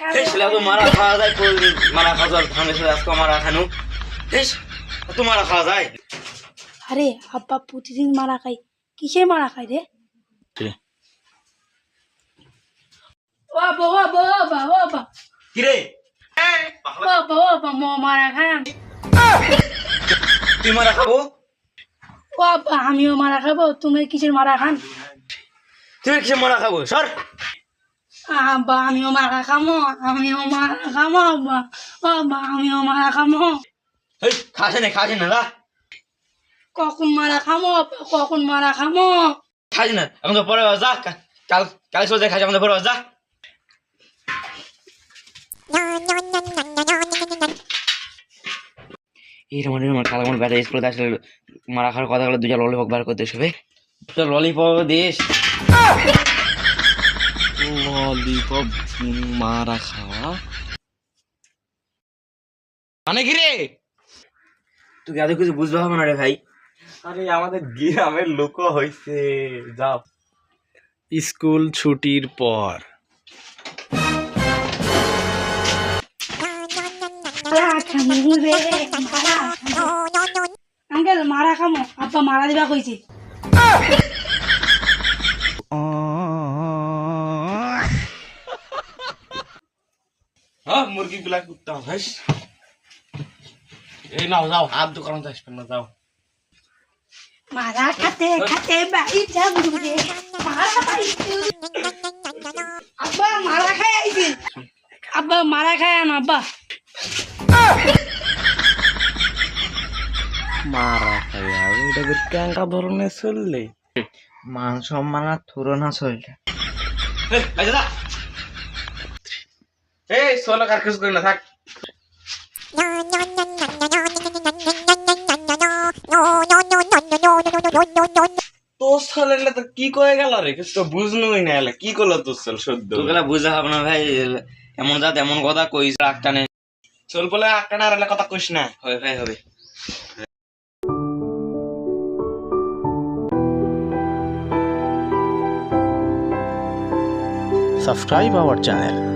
তাহলে এত মারা খাওয়া যায় মারা খাওয়া যায় ধানের সাথে আজকে মারা খানু বেশ মারা খাওয়া যায়। আরে আব্বা প্রতিদিন মারা খাই কিসের মারা খাই রে? আমিও মারা খাব তুমি কিসের মারা খান? তুমি কিসে মারা খাব? সর। আব্বা আমিও মারা খামো আমিও মারা খামো আব্বা আব্বা আমিও মারা খামো। এই খাসে না খাসে না রা কখন মারা খামো কখন মারা খামো? খাসে না আমাকে পরে যা কাল কাল সোজা খাসে আমাদের পরে যা। এই রকম এরকম কাল আমার ব্যাটা স্কুলে আসলে মারা খাওয়ার কথা বলে দুজন ললিপপ বার করতে হবে তো ললিপপ দিস। মারা খাওয়া মানে কি রে তুই কিছু বুঝতে হবে না রে ভাই আরে আমাদের গ্রামের লোক যাও স্কুল ছুটির পর মারা খামো আব্বা মারা দিবা কইছে হ্যাঁ মুরগি গুলা কুত্তা ভাইস। এই নাও যাও হাত দোকানে আসবেন না যাও। মারা খাতে খাতে বাড়ি যাব রে। মারা খাইছে আব্বা মারা খাই আইছে। আব্বা মারা খায় না আব্বা। মারা খাওয়া এটা ক্যাঙ্কা ধরনের চললে মান সম্মান আর থুরো না শরীরটা এই সোলো কার কিছু করি না থাক সালের তো কি কয়ে গেল রে? কিছু তো বুঝলই না এলে কি করল তোর সাল সদ্য? হবে না ভাই এমন জাত এমন কথা কইস চল বলে আর কথা কইস না। ভাই হবে। Subscribe our channel.